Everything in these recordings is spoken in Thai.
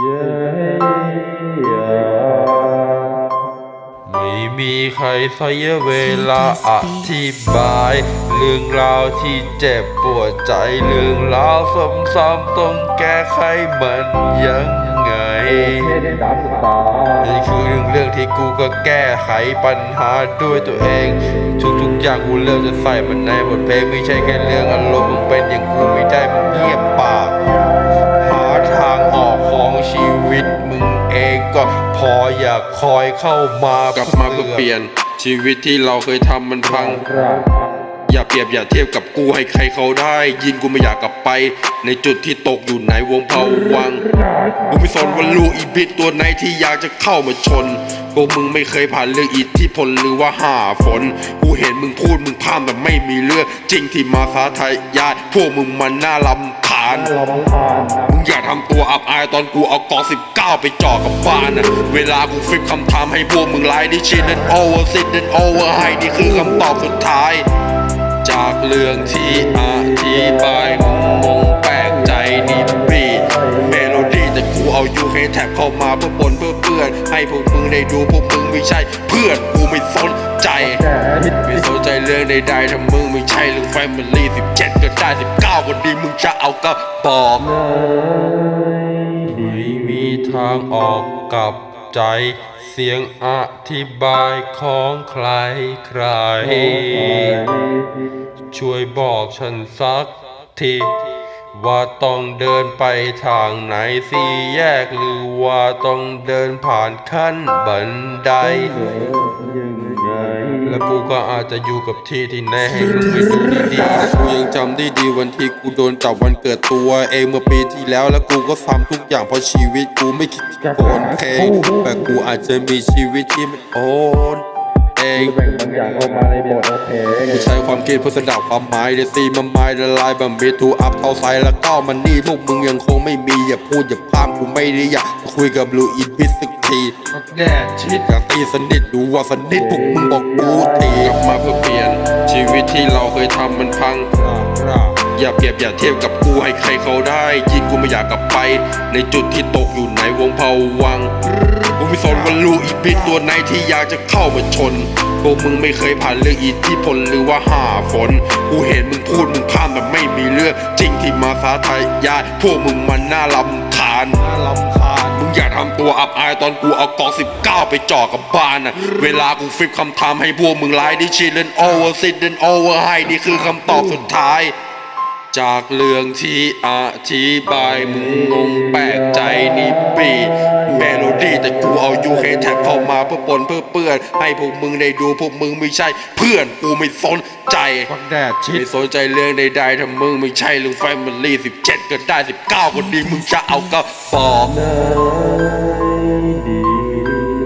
ไม่มีใครเสียเวลาอธิบาย เรื่องราวที่เจ็บปวดใจเรื่องราวซ้ำๆต้องแก้ไขมันยังไงนี่คือเรื่องเรื่องที่กูก็แก้ไขปัญหาด้วยตัวเอง ทุกๆอย่างกูเลือกจะใส่มันในบทเพลงไม่ใช่แค่เรื่องอารมณ์มึงเป็นอย่างกูไม่ได้มึงเงียบปากหา ทางออกของชีวิตมึงเองก็พออย่าคอยเข้ามากลับมาเพื่อเปลี่ยน ชีวิตที่เราเคยทำมันพัง อย่าเปรียบอย่าเทียบกับกูให้ใครเขาได้ ยินกูไม่อยากกลับไป ในจุดที่ตกอยู่ไหนวงเผาวังกูไม่สนว่าลูกอีบิดตัวไหนที่อยากจะเข้ามาชนพวกมึงไม่เคยผ่านเรื่องอิทธิพลหรือว่าห่าฝน กูเห็นมึงพูดมึงพามแต่ไม่มีเรื่องจริงที่มาสาทายาพวกมึงมันน่าลำคาญมึงอย่าทำตัวอับอายตอนกูเอากอง19 ไปจ่อกับบ้านน่ะเวลากูฟลิปคำถามให้พวกมึงไลน์ดิชินนั่นโอเวอร์ซิดนั่นโอเวอร์ไฮนี่คือคำตอบสุดท้าย จากเรื่องที่อธิบายมึงงงแปลกใจนี่บีเมโลดี้แต่กูเอายูเคแท็บเข้ามาเพื่อปนเพื่อเปื้อนให้พวกมึงได้ดูพวกมึงไม่ใช่ เพื่อนกูไม่สนใจ รื่องใดๆถ้ามึงไม่ใช่เรื่องแฟมิลี่17ก็ได้19ก็ดีมึงจะเอาก็บอกไม่มีทางออกกับใจเสียงอธิบายของใครใคร ช่วยบอกฉันสักทีว่าต้องเดินไปทางไหนสี่แยกหรือว่าต้องเดินผ่านขั้นบันได และกูก็อาจจะอยู่กับที่ที่แน่ให้มึงไปดูดีๆกูยังจำได้ดีวันที่กูโดนจับวันเกิดตัว เองเมื่อปีที่แล้วแล้วกูก็ทำทุกอย่างเพราะชีวิตกูไม่คิดจะโอนเพงแต่กูอาจจะมีชีวิตที่ไม่โอนเองแบ่งบางอย่างออกมาในบทโอเคกูใช้ความคิดเพื่อสดับความหมายเดซีมาไม้ละลายบบเบทูอัพเท่าไซแล้วก็มันนี่พวกมึงยังคงไม่มีอย่าพูดอย่าพามกูไม่ได้อยากคุยกับลูอีพิส สักทีแดดชิดอยากตีสนิทดูว่าสนิทพวกมึงบอกกูทีกลับมาเพื่อเปลี่ยน ชีวิตที่เราเคยทำมันพัง อย่าเปรียบอย่าเทียบกับกูให้ใครเขาได้ ยินกูไม่อยากกลับไป ในจุดที่ตกอยู่ไหนวงเผาวังกูไม่สนว่าลูกอีบิดตัวไหนที่อยากจะเข้ามาชนพวกมึงไม่เคยผ่านเรื่องอิทธิพลหรือว่าหาฝน กูเห็นมึงพูดมึงพามแต่ไม่มีเรื่องจริงที่มาสาทายาทพวกมึงมันน่าลำคานน่าลำคาญมึงอย่าทำตัวอับอายตอนกูเอากอง 19 ไปจ่อกับบ้านน่ะเวลากูฟิปคำถามให้พวกมึงไลน์ดิชิเล่นโอเวอร์ซิดเล่นโอเวอร์ไฮนี่คือคำตอบสุดท้าย จากเรื่องที่อธิบายมึงงงแปลกใจนี่ปีเมโลดี้แต่กูเอายูเคแท็บเข้ามาเพื่อปนเพื่อเปื้อนให้พวกมึงได้ดูพวกมึงไม่ใช่ เพื่อนกูไม่สนใจฟักแดดชิดไม่สนใจเรื่องใดๆถ้ามึงไม่ใช่เรื่องแฟมิลี่17ก็ได้19ก็ดีมึงจะเอาก็บอก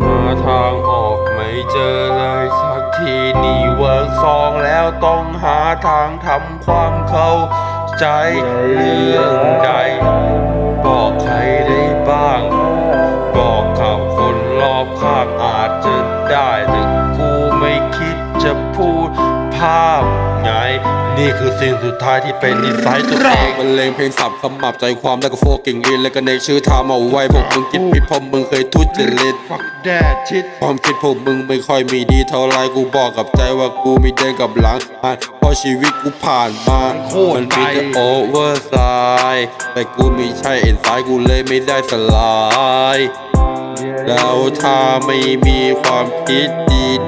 หาทางออกไม่เจอเลยสักทีนี่เวิร์กซองแล้วต้องหาทางทำความเข้า ใจเรื่องใด บอกใครได้บ้าง บอกกับคนรอบข้างอาจจะได้แต่กูไม่คิดจะพูดภาพไง นี่คือสิ่งสุดท้ายที่เป็นนิสัยตัวเองมันเลงเพลงสับคำมับใจความแล้วก็โฟกิ่งลินแล้วก็ในชื่อทำเอาไว้พวกมึงคิดผิดเพราะมึงเคยทุจริตฟักแดดชิดความคิดพวกมึงไม่ค่อยมีดีเท่าไรกูบอกกับใจว่ากูมีเดินกับหลังอะเพราะชีวิตกูผ่านมามันมีแต่โอเวอร์ไซด์แต่กูม่ใช่เอ็นไซด์กูเลยไม่ได้สลายแล้วถ้าไม่มีความคิด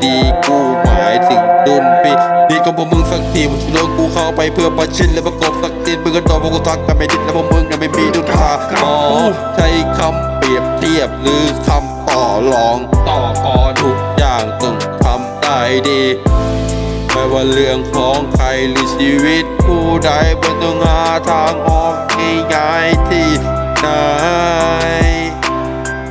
ดีๆ กูหมายถึงดุนปีดีก็ พวกมึงสักทีมึงโดนกูเข้าไปเพื่อประชิดและประกบสักทีมึงก็โดนพวกกูทักกันไม่ดิดแล้วพวกมึงน่ะไม่มีดุนทาหมอใช้คำเปรียบเทียบหรือคำต่อรองต่อกอทุกอย่างต้องทำได้ดีไม่ว่าเรื่องของใครหรือชีวิตผู้ใดมันต้องหาทางออกง่ายๆที่ไหน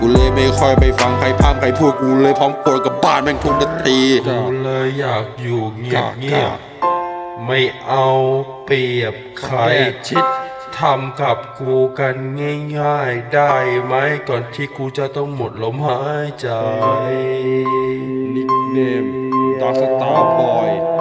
กูเลยไม่ค่อยไปฟังใครพามใครพูดกูเลยพร้อมโกรธกับบ้านแม่งทุกนาทีกูเลยอยากอยู่เงียบเงียบๆไม่เอาเปรียบใครชิดทำกับกูกันง่ายๆ ได้ไหมก่อนที่กูจะต้องหมดลมหายใจนิกเนมดาร์สตาร์บอย